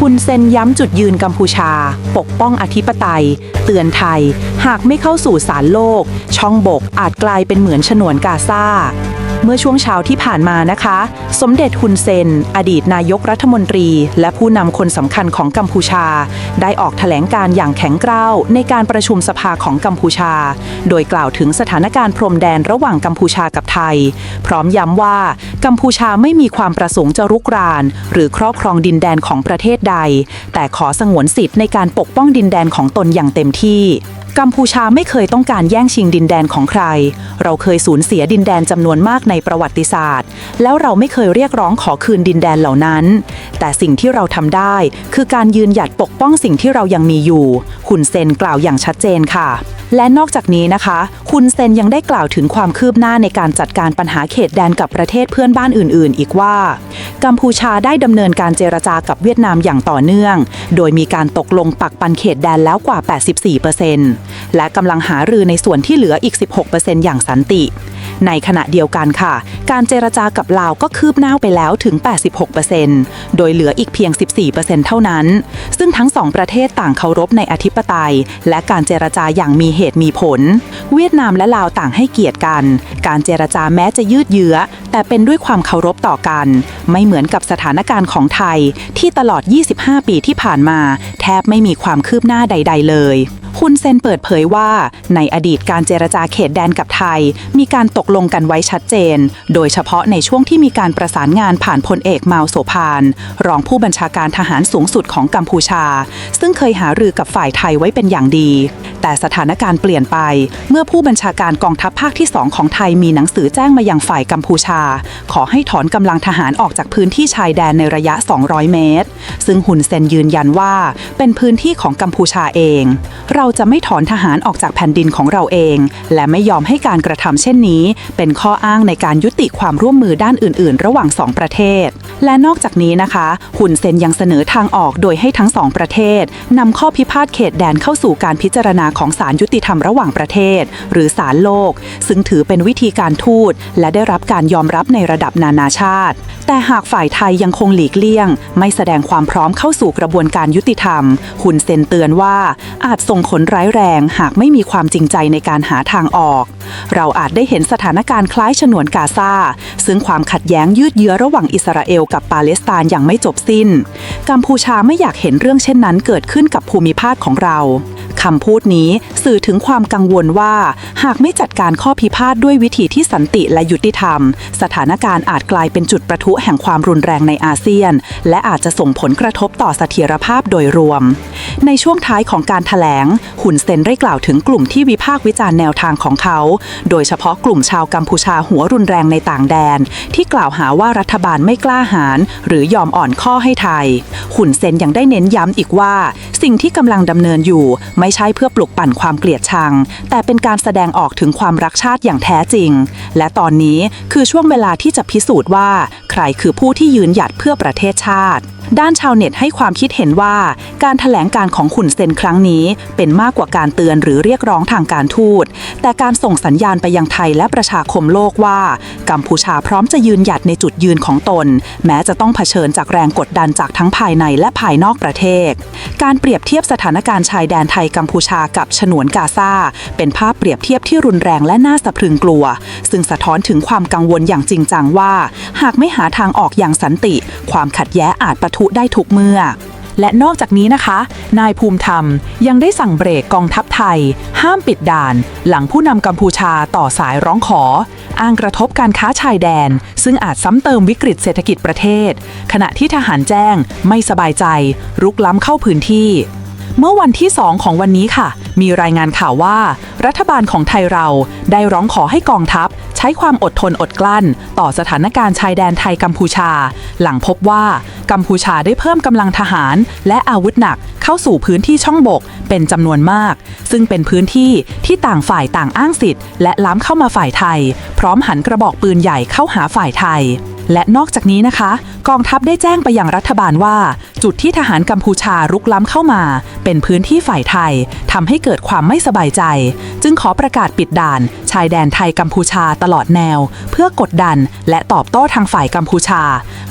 คุณเซนย้ำจุดยืนกัมพูชา ปกป้องอธิปไตย เตือนไทย หากไม่เข้าสู่ศาลโลก ช่องบกอาจกลายเป็นเหมือนฉนวนกาซา เมื่อช่วงเช้าที่ผ่านมานะคะ สมเด็จฮุนเซน อดีตนายกรัฐมนตรี และผู้นำคนสำคัญของกัมพูชา ได้ออกแถลงการอย่างแข็งกร้าว ในการประชุมสภาของกัมพูชา โดยกล่าวถึงสถานการณ์พรมแดนระหว่างกัมพูชากับไทย พร้อมย้ำว่ากัมพูชาไม่มีความประสงค์จะรุกราน หรือครอบครองดินแดนของประเทศใด แต่ขอสงวนสิทธิ์ในการปกป้องดินแดนของตนอย่างเต็มที่ กัมพูชาไม่เคยต้องการแย่งชิงดินแดนของใคร เราเคยสูญเสียดินแดนจำนวนมากในประวัติศาสตร์ แล้วเราไม่เคยเรียกร้องขอคืนดินแดนเหล่านั้น แต่สิ่งที่เราทำได้ คือการยืนหยัดปกป้องสิ่งที่เรายังมีอยู่ หุนเซนกล่าวอย่างชัดเจนค่ะ และนอกจากนี้นะคะ คุณเซนยังได้กล่าวถึงความคืบหน้าในการจัดการปัญหาเขตแดนกับประเทศเพื่อนบ้านอื่น ๆ อีกว่า กัมพูชาได้ดำเนินการเจรจากับเวียดนามอย่างต่อเนื่อง โดยมีการตกลงปักปันเขตแดนแล้วกว่า 84%และกำลังหารือในส่วนที่เหลืออีก 16%อย่างสันติ ในขณะเดียวกันค่ะ การเจรจากับลาวก็คืบหน้าไปแล้วถึง 86%โดยเหลืออีกเพียง 14%เท่านั้น ซึ่งทั้งสองประเทศต่างเคารพในอธิปไตย และการเจรจาอย่างมีเหตุมีผล เวียดนามและลาวต่างให้เกียรติกัน การเจรจาแม้จะยืดเยื้อ แต่เป็นด้วยความเคารพต่อกัน ไม่เหมือนกับสถานการณ์ของไทย ที่ตลอด 25 ปีที่ผ่านมา แทบไม่มีความคืบหน้าใด ๆ เลย คุณเซนเปิดเผยว่า ในอดีตการเจรจาเขตแดนกับไทย มีการตกลงกันไว้ชัดเจน โดยเฉพาะในช่วงที่มีการประสานงานผ่านพลเอกเมาโสพาน รองผู้บัญชาการทหารสูงสุดของกัมพูชา ซึ่งเคยหารือกับฝ่ายไทยไว้เป็นอย่างดี แต่สถานการณ์เปลี่ยนไป เมื่อผู้บัญชาการกองทัพภาคที่ 2 ของไทยมีหนังสือแจ้งมายังฝ่ายกัมพูชา ขอให้ถอนกำลังทหารออกจากพื้นที่ชายแดนในระยะ 200 เมตร ซึ่งหุนเซนยืนยันว่า เป็นพื้นที่ของกัมพูชาเองเราราจะไม่ถอนทหารออกจากแผ่นดินของเราเอง และไม่ยอมให้การกระทำเช่นนี้ เป็นข้ออ้างในการยุติความร่วมมือด้านอื่น ๆ ระหว่างสองประเทศ และนอกจากนี้นะคะ หุ่นเซนยังเสนอทางออกโดยให้ทั้งสองประเทศนำข้อพิพาทเขตแดนเข้าสู่การพิจารณาของศาลยุติธรรมระหว่างประเทศ หรือศาลโลก ซึ่งถือเป็นวิธีการทูต และได้รับการยอมรับในระดับนานาชาติ แต่หากฝ่ายไทยยังคงหลีกเลี่ยง ไม่แสดงความพร้อมเข้าสู่กระบวนการยุติธรรม หุ่นเซนเตือนว่าอาจส่งผลร้ายแรงหากไม่มีความจริงใจในการหาทางออก เราอาจได้เห็นสถานการณ์คล้ายฉนวนกาซาซึ่งความขัดแย้งยืดเยื้อระหว่างอิสราเอลกับปาเลสไตน์อย่างไม่จบสิ้น กัมพูชาไม่อยากเห็นเรื่องเช่นนั้นเกิดขึ้นกับภูมิภาคของเรา คำพูดนี้สื่อถึงความกังวลว่า หากไม่จัดการข้อพิพาทด้วยวิธีที่สันติและยุติธรรม สถานการณ์อาจกลายเป็นจุดประทุแห่งความรุนแรงในอาเซียน และอาจจะส่งผลกระทบต่อเสถียรภาพโดยรวม ในช่วงท้ายของการถแถลง หุนเซนได้กล่าวถึงกลุ่มที่วิพากษ์วิจารณ์แนวทางของเขา โดยเฉพาะกลุ่มชาวกัมพูชาหัวรุนแรงในต่างแดน ที่กล่าวหาว่ารัฐบาลไม่กล้าหาญหรือยอมอ่อนข้อให้ไทย หุนเซนยังได้เน้นย้ำอีกว่า สิ่งที่กำลังดำเนินอยู่ ไม่ใช่เพื่อปลุกปั่นความเกลียดชัง แต่เป็นการแสดงออกถึงความรักชาติอย่างแท้จริง และตอนนี้คือช่วงเวลาที่จะพิสูจน์ว่า ใครคือผู้ที่ยืนหยัดเพื่อประเทศชาติ ด้านชาวเน็ตให้ความคิดเห็นว่าการถแถลงการของขุนเซนครั้งนี้เป็นมากกว่าการเตือนหรือเรียกร้องทางการทูต แต่การส่งสัญญาณไปยังไทยและประชาคมโลกว่า กัมพูชาพร้อมจะยืนหยัดในจุดยืนของตน แม้จะต้องเผชิญจากแรงกดดันจากทั้งภายในและภายนอกประเทศ การเปรียบเทียบสถานการณ์ชายแดนไทยกัมพูชากับฉนวนกาซาเป็นภาพเปรียบเทียบที่รุนแรงและน่าสะพรึงกลัว ซึ่งสะท้อนถึงความกังวลอย่างจริงจังว่า หากไม่หาทางออกอย่างสันติ ความขัดแย้งอาจปะทุได้ทุกเมื่อ และนอกจากนี้นะคะ นายภูมิธรรมยังได้สั่งเบรกกองทัพไทย ห้ามปิดด่าน หลังผู้นำกัมพูชาต่อสายร้องขอ อ้างกระทบการค้าชายแดน ซึ่งอาจซ้ำเติมวิกฤตเศรษฐกิจประเทศ ขณะที่ทหารแจ้งไม่สบายใจ รุกล้ำเข้าพื้นที่ เมื่อวันที่ 2 ของวันนี้ค่ะ มีรายงานข่าวว่า รัฐบาลของไทยเราได้ร้องขอให้กองทัพ ใช้ความอดทนอดกลั้น ต่อสถานการณ์ชายแดนไทยกัมพูชา หลังพบว่ากัมพูชาได้เพิ่มกำลังทหาร และอาวุธหนักเข้าสู่พื้นที่ช่องบก เป็นจำนวนมาก ซึ่งเป็นพื้นที่ที่ต่างฝ่ายต่างอ้างสิทธิ์ และล้ำเข้ามาฝ่ายไทย พร้อมหันกระบอกปืนใหญ่เข้าหาฝ่ายไทย และนอกจากนี้นะคะ กองทัพได้แจ้งไปยังรัฐบาลว่า จุดที่ทหารกัมพูชารุกล้ำเข้ามา เป็นพื้นที่ฝ่ายไทยทำให้เกิดความไม่สบายใจ จึงขอประกาศปิดด่าน ชายแดนไทยกัมพูชาตลอดแนว เพื่อกดดัน และตอบโต้ทางฝ่ายกัมพูชา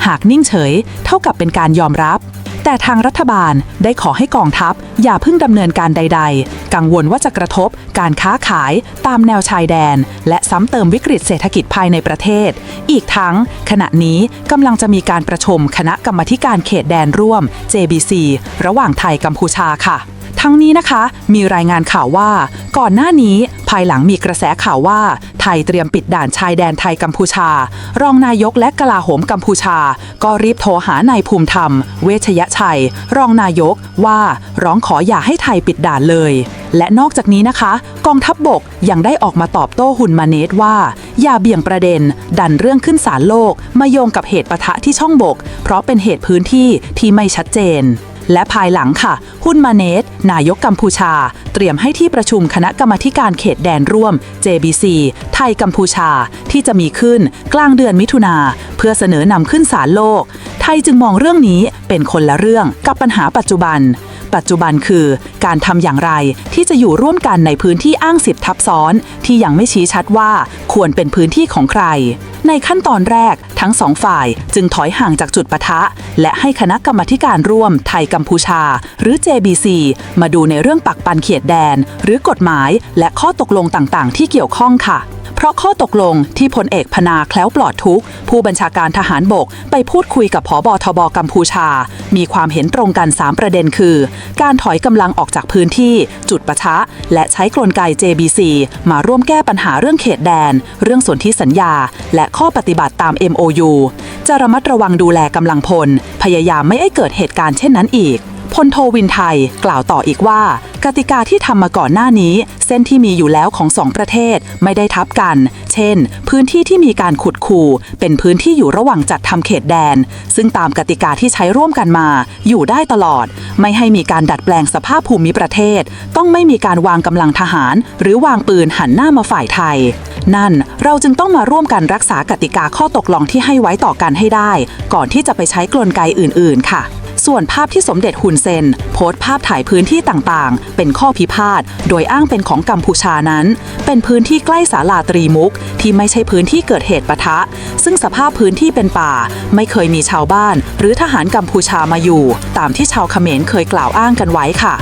หากนิ่งเฉย เท่ากับเป็นการยอมรับ แต่ทางรัฐบาลได้ขอให้กองทัพ อย่าเพิ่งดำเนินการใด ๆ กังวลว่าจะกระทบการค้าขายตามแนวชายแดน และซ้ำเติมวิกฤตเศรษฐกิจภายในประเทศ อีกทั้ง ขณะนี้กำลังจะมีการประชุมคณะกรรมธิการเขตแดนร่วม JBC ระหว่างไทยกัมพูชาค่ะ ทั้งนี้นะคะ มีรายงานข่าวว่า ก่อนหน้านี้ภายหลังมีกระแสข่าวว่า ไทยเตรียมปิดด่านชายแดนไทยกัมพูชา รองนายกและกลาโหมกัมพูชา ก็รีบโทรหานายภูมิธรรม เวชยชัย รองนายกว่าร้องขออย่าให้ไทยปิดด่านเลย และนอกจากนี้นะคะ กองทัพบบกยังได้ออกมาตอบโต้หุนมาเนตว่า อย่าเบี่ยงประเด็น ดันเรื่องขึ้นศาลโลก มาโยงกับเหตุปะทะที่ช่องบก เพราะเป็นเหตุพื้นที่ที่ไม่ชัดเจน และภายหลังค่ะฮุนมาเนตนายกกัมพูชา เตรียมให้ที่ประชุมคณะกรรมการเขตแดนร่วม JBC ไทยกัมพูชาที่จะมีขึ้นกลางเดือนมิถุนาเพื่อเสนอนำขึ้นศาลโลก ไทยจึงมองเรื่องนี้เป็นคนละเรื่องกับปัญหาปัจจุบันปัจจุบันคือการทำอย่างไรที่จะอยู่ร่วมกันในพื้นที่อ้างสิทธิ์ทับซ้อน ที่ยังไม่ชี้ชัดว่าควรเป็นพื้นที่ของใคร ในขั้นตอนแรกทั้งสองฝ่ายจึงถอยห่างจากจุดปะทะ และให้คณะกรรมการร่วมไทยกัมพูชา หรือ JBC มาดูในเรื่องปักปันเขียดแดน หรือกฎหมายและข้อตกลงต่างๆ ที่เกี่ยวข้องค่ะ ราะข้อตกลงที่พลเอกพนาแคล้วปลอดทุกผู้บัญชาการทหารบกไปพูดคุยกับผอบอทบกัมพูชา มีความเห็นตรงกัน 3 ประเด็นคือ การถอยกำลังออกจากพื้นที่ จุดปะทะ และใช้กลไก JBC มาร่วมแก้ปัญหาเรื่องเขตแดน เรื่องสนธิสัญญา และข้อปฏิบัติตาม MOU จะระมัดระวังดูแลกำลังพล พยายามไม่ให้เกิดเหตุการณ์เช่นนั้นอีก พลโทวินไทยกล่าวต่ออีกว่า กติกาที่ทำมาก่อนหน้านี้ เส้นที่มีอยู่แล้วของสองประเทศไม่ได้ทับกัน เช่น พื้นที่ที่มีการขุดคูเป็นพื้นที่อยู่ระหว่างจัดทำเขตแดน ซึ่งตามกติกาที่ใช้ร่วมกันมา อยู่ได้ตลอด ไม่ให้มีการดัดแปลงสภาพภูมิประเทศ ต้องไม่มีการวางกำลังทหาร หรือวางปืนหันหน้ามาฝ่ายไทย นั่นเราจึงต้องมาร่วมกันรักษากติกาข้อตกลงที่ให้ไว้ต่อกันให้ได้ ก่อนที่จะไปใช้กลไกอื่น ๆ ค่ะ ส่วนภาพที่สมเด็จฮุนเซน โพสต์ภาพถ่ายพื้นที่ต่างๆ เป็นข้อพิพาทโดยอ้างเป็นของกัมพูชานั้น เป็นพื้นที่ใกล้ศาลาตรีมุก ที่ไม่ใช่พื้นที่เกิดเหตุปะทะ ซึ่งสภาพพื้นที่เป็นป่า ไม่เคยมีชาวบ้าน หรือทหารกัมพูชามาอยู่ ตามที่ชาวเขมรเคยกล่าวอ้างกันไว้ค่ะ